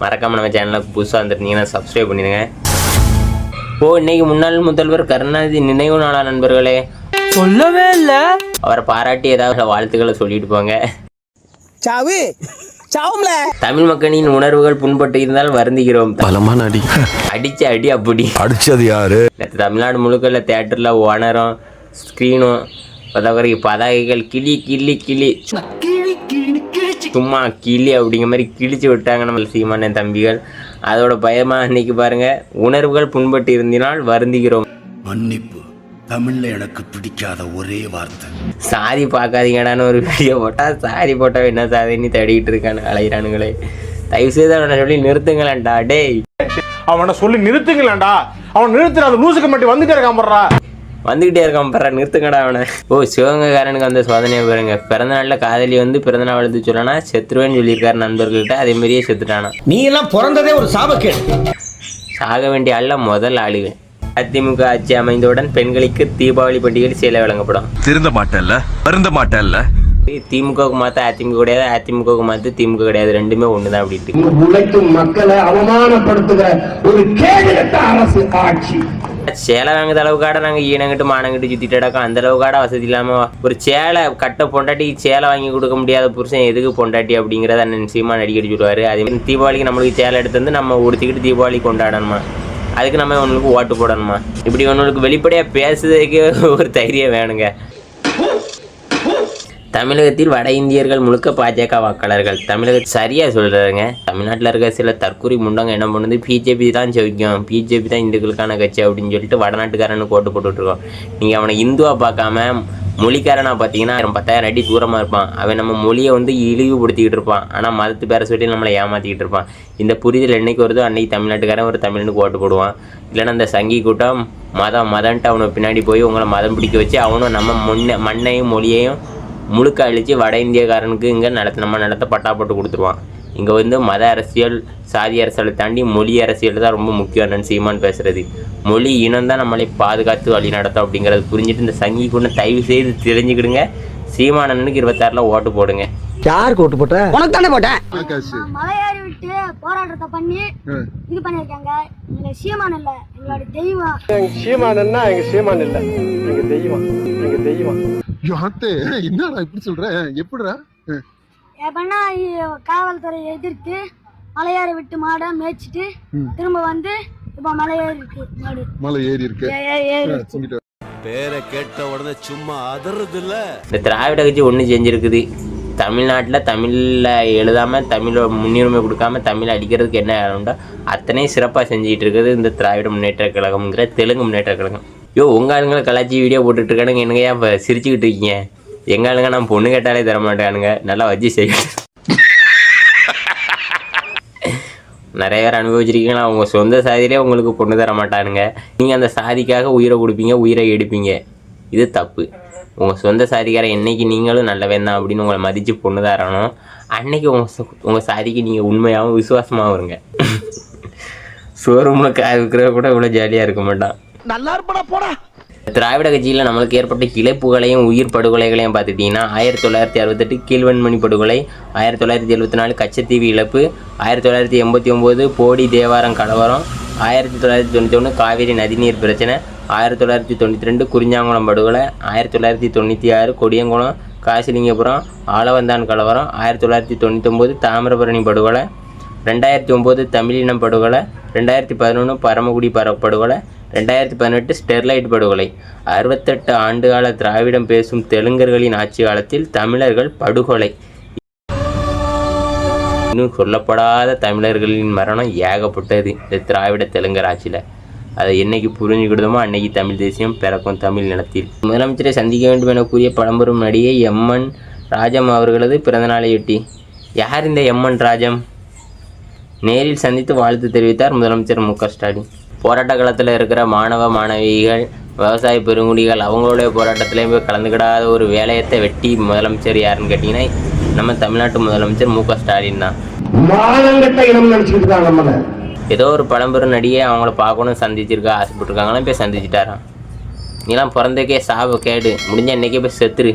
மறக்காம நம்ம சேனலுக்கு புதுசாக வந்துருந்தீங்கன்னா சப்ஸ்கிரைப் பண்ணிடுங்க. ஓ இன்னைக்கு முன்னாள் முதல்வர் கருணாநிதி நினைவு நாளா நண்பர்களே? சொல்லவே இல்ல. அவரை பாராட்டி ஏதாவது வாழ்த்துக்களை சொல்லிட்டு போங்க. சாவு சாவும்ல. தமிழ் மக்களின் உணர்வுகள் புண்பட்டு இருந்தால் வருந்துகிறோம். பலமான அடி அடிச்ச அடி அப்படி. அடிச்சது யாரு? தமிழ்நாடு முழுக்க இல்லை தேட்டரில் ஓனரும் ஸ்க்ரீனும் பதவரை பதாகைகள் கிளி கிளி கிளி. சும்மா கிளி அப்படிங்கிற மாதிரி கிழிச்சு விட்டாங்க நம்ம சீமான தம்பிகள். அதோட பயமா இன்னைக்கு பாருங்க உணர்வுகள் புண்பட்டு இருந்தினால் வருந்துகிறோம் மன்னிப்பு. தமிழ்ல எனக்கு பிடிக்காத ஒரே வார்த்தை. சாதி பார்க்காதீங்கடான்னு ஒரு வீடியோ போட்டால் சாதி போட்டால் என்ன சாதின்னு தேடிக்கிட்டு இருக்கானு அலைகிறானுங்களே தயவு செய்து அவனை சொல்லி நிறுத்துங்களேன்டா டேய். அவனை சொல்லி நிறுத்துங்களேன்டா. அவன் நிறுத்துற அந்த லூசுக்கு மட்டும் வந்துட்டே இருக்கான் போடுறா. வந்துகிட்டே இருக்கான் பர்ற நிறுத்துங்கடா அவனை. ஓ சிவகங்காரனுக்கு அந்த சோதனையை பாருங்க. பிறந்த நாளில் காதலி வந்து பிறந்த நாள் எழுதி சொல்லனா செத்துருவேன்னு சொல்லியிருக்காரு நண்பர்கள்ட்ட அதே மாதிரியே செத்துட்டானா. நீ எல்லாம் பிறந்ததே ஒரு சாபக்கேடு சாக வேண்டிய ஆள்ல முதல் ஆளுங்க அதிமுக ஆட்சி அமைந்தவுடன் பெண்களுக்கு தீபாவளி பண்டிகை சேலை வழங்கப்படும். திருந்த மாட்டல்ல வருந்த மாட்டல்ல திமுகவுக்கு மாற்ற அதிமுக கிடையாது. அதிமுகவுக்கு மாற்ற திமுக கிடையாது. ரெண்டுமே ஒன்று தான் அப்படின்ட்டு. உழைக்கும் மக்களை அவமானப்படுத்துகிற ஒரு கேடுகட்ட அரசு ஆட்சி. சேலை வாங்குற அளவுக்காட நாங்கள் ஈனங்கிட்டு மானங்கிட்டு சுற்றிட்டு கிடக்கோம். அந்த அளவுக்காட வசதி இல்லாமல் ஒரு சேலை கட்ட பொண்டாட்டி சேலை வாங்கி கொடுக்க முடியாத புருஷன் எதுக்கு பொண்டாட்டி அப்படிங்கிறத அண்ணன் சீமான் அடிக்கடி சொல்லுவார் அதே மாதிரி தீபாவளிக்கு நம்மளுக்கு சேலை எடுத்து வந்து நம்ம உடுத்திக்கிட்டு தீபாவளி கொண்டாடணுமா? அதுக்கு நம்ம ஒன்றுக்கு ஓட்டு போடணுமா? இப்படி ஒன்றுக்கு வெளிப்படையாக பேசுறதுக்கு ஒரு தைரியம் வேணுங்க. தமிழகத்தில் வட இந்தியர்கள் முழுக்க பாஜக வாக்காளர்கள். தமிழக சரியாக சொல்கிறாருங்க தமிழ்நாட்டில் இருக்க சில தற்கூரி முண்டங்க என்ன பண்ணுது? பிஜேபி தான் ஜெயிக்கும். பிஜேபி தான் இந்துக்களுக்கான கட்சி அப்படின்னு சொல்லிட்டு வடநாட்டுக்காரனுக்கு ஓட்டு போட்டுட்ருக்கோம். நீங்கள் அவனை இந்துவாக பார்க்காம மொழிக்காரனா பார்த்தீங்கன்னா பத்தாயிரம் அடி தூரமாக இருப்பான். அவன் நம்ம மொழியை வந்து இழிவுபடுத்திக்கிட்டு இருப்பான். ஆனால் மதத்து பேரை சொல்லி நம்மளை ஏமாற்றிக்கிட்டு இருப்பான். இந்த புரிதல் என்னைக்கு வருதோ அன்னைக்கு தமிழ்நாட்டுக்காரன் ஒரு தமிழனுக்கு ஓட்டு போடுவான். இல்லைன்னா அந்த சங்கி கூட்டம் மதம் மதன்ட்டு அவனை பின்னாடி போய் உங்களை மதம் பிடிக்க வச்சு அவனும் நம்ம முன்ன மண்ணையும் மொழியையும் முழுக்க அழித்து வட இந்தியக்காரனுக்கு இங்கே நடத்த நம்ம நடத்த பட்டா போட்டு கொடுத்துருவான். இங்கே வந்து மத அரசியல் சாதி அரசியலை தாண்டி மொழி அரசியல் தான் ரொம்ப முக்கியம் என்னன்னு சீமான் பேசுறது. மொழி இனம் தான் நம்மளை பாதுகாத்து வழி நடத்தும் அப்படிங்கிறது புரிஞ்சுட்டு இந்த சங்கி கொண்டு தயவு செய்து தெரிஞ்சுக்கிடுங்க. சீமானனுக்கு இருபத்தாறில் ஓட்டு போடுங்க. யாருக்கு ஓட்டு போட்ட? உனக்கு தானே போட்டேன். மலையேறி விட்டு போராட்டத்தை பண்ணி இது பண்ணிருக்காங்க எங்க சீமான் இல்ல எங்களோட தெய்வம். சீமானன்னா எங்க சீமான் இல்ல. எங்க தெய்வம் எங்க தெய்வம். யாத்தே என்னடா இப்படி சொல்ற? எப்படிடா? எப்படின்னா காவல்துறை எதிர்த்து மலையேறி விட்டு மாடை மேய்ச்சிட்டு திரும்ப வந்து இப்ப மலை ஏறி இருக்கு ஏ- ஏறி இருக்கு. பேரை கேட்ட உடனே சும்மா அதறது இல்ல இந்த திராவிட கட்சி ஒன்று செஞ்சுருக்குது. தமிழ்நாட்டில் தமிழில் எழுதாமல் தமிழை முன்னுரிமை கொடுக்காம தமிழ் அடிக்கிறதுக்கு என்ன உண்டோ அத்தனையும் சிறப்பாக செஞ்சுக்கிட்டு இருக்குது இந்த திராவிட முன்னேற்ற கழகம்ங்கிற தெலுங்கு முன்னேற்ற கழகம். யோ உங்கள் ஆளுங்களை கலாச்சி வீடியோ போட்டுட்ருக்கானுங்க என்னங்க ஏன் இப்போ சிரிச்சுக்கிட்டு இருக்கீங்க? எங்கள் ஆளுங்க நான் பொண்ணு கேட்டாலே தர மாட்டானுங்க. நல்லா வச்சு செய்யணும் நிறைய பேர் அனுபவிச்சிருக்கீங்களா? அவங்க சொந்த சாதியிலே உங்களுக்கு பொண்ணு தர மாட்டானுங்க. நீங்கள் அந்த சாதிக்காக உயிரை கொடுப்பீங்க உயிரை எடுப்பீங்க. இது தப்பு. உங்கள் சொந்த சாதிக்காரன் என்றைக்கு நீங்களும் நல்லவன் தான் அப்படின்னு உங்களை மதித்து பொண்ணு தரணும். அன்னைக்கு உங்கள் உங்கள் சாதிக்கு நீங்கள் உண்மையாகவும் விசுவாசமாகவும் இருங்க. ஷோரூமில் காய விற்கிற கூட இவ்வளோ ஜாலியாக இருக்க மாட்டான். நல்லா இருப்படா போடா. திராவிட கட்சியில் நம்மளுக்கு ஏற்பட்ட இழப்புகளையும் உயிர் படுகொலைகளையும் பார்த்துட்டிங்கன்னா ஆயிரத்தி தொள்ளாயிரத்தி அறுபத்தெட்டு கீழ்வன்மணி படுகொலை ஆயிரத்தி தொள்ளாயிரத்தி எழுபத்தி நாலு கச்சத்தீவு இழப்பு ஆயிரத்தி தொள்ளாயிரத்தி எண்பத்தி ஒம்பது போடி தேவாரம் கலவரம் ஆயிரத்தி தொள்ளாயிரத்தி தொண்ணூற்றி ஒன்று காவிரி நதிநீர் பிரச்சனை ஆயிரத்தி தொள்ளாயிரத்தி தொண்ணூற்றி ரெண்டு குறிஞ்சாங்குளம் படுகொலை ஆயிரத்தி தொள்ளாயிரத்தி தொண்ணூற்றி ஆறு கொடியங்குளம் காசிலிங்கபுரம் ஆலவந்தான் கலவரம் ஆயிரத்தி தொள்ளாயிரத்தி தொண்ணூத்தொம்பது தாமிரபரணி படுகொலை ரெண்டாயிரத்தி ஒம்பது தமிழினம் படுகொலை ரெண்டாயிரத்தி பதினொன்று பரமக்குடி பர படுகொலை ரெண்டாயிரத்தி பதினெட்டு ஸ்டெர்லைட் படுகொலை. அறுபத்தெட்டு ஆண்டுகால திராவிடம் பேசும் தெலுங்கர்களின் ஆட்சி காலத்தில் தமிழர்கள் படுகொலை. இன்னும் சொல்லப்படாத தமிழர்களின் மரணம் ஏகப்பட்டது இந்த திராவிட தெலுங்கர் ஆட்சியில். அதை என்னைக்கு புரிஞ்சுக்கிடுதோமோ அன்னைக்கு தமிழ் தேசியம் பிறக்கும் தமிழ் நிலத்தில் முதலமைச்சரை சந்திக்க வேண்டும் என கூறிய பழம்பெரும் நடிகை எம்என் ராஜம் அவர்களது பிறந்தநாளையொட்டி. யார் இந்த எம்என் ராஜம்? நேரில் சந்தித்து வாழ்த்து தெரிவித்தார் முதலமைச்சர் மு க ஸ்டாலின். போராட்ட காலத்தில் இருக்கிற மாணவ மாணவிகள் விவசாய பெருங்குடிகள் அவங்களுடைய போராட்டத்திலையும் போய் கலந்துக்கிடாத ஒரு வேலையத்தை வெட்டி முதலமைச்சர் யாருன்னு கேட்டிங்கன்னா நம்ம தமிழ்நாட்டு முதலமைச்சர் மு க ஸ்டாலின் தான். ஏதோ ஒரு பழம்பெரும் நடிகை அவங்கள பார்க்கணும் சந்திச்சிருக்கா ஆசைப்பட்டிருக்காங்களாம் போய் சந்திச்சிட்டாராம். நீலாம் பிறந்தக்கே சாவு கேடு. முடிஞ்ச இன்னைக்கே போய் செத்துரு.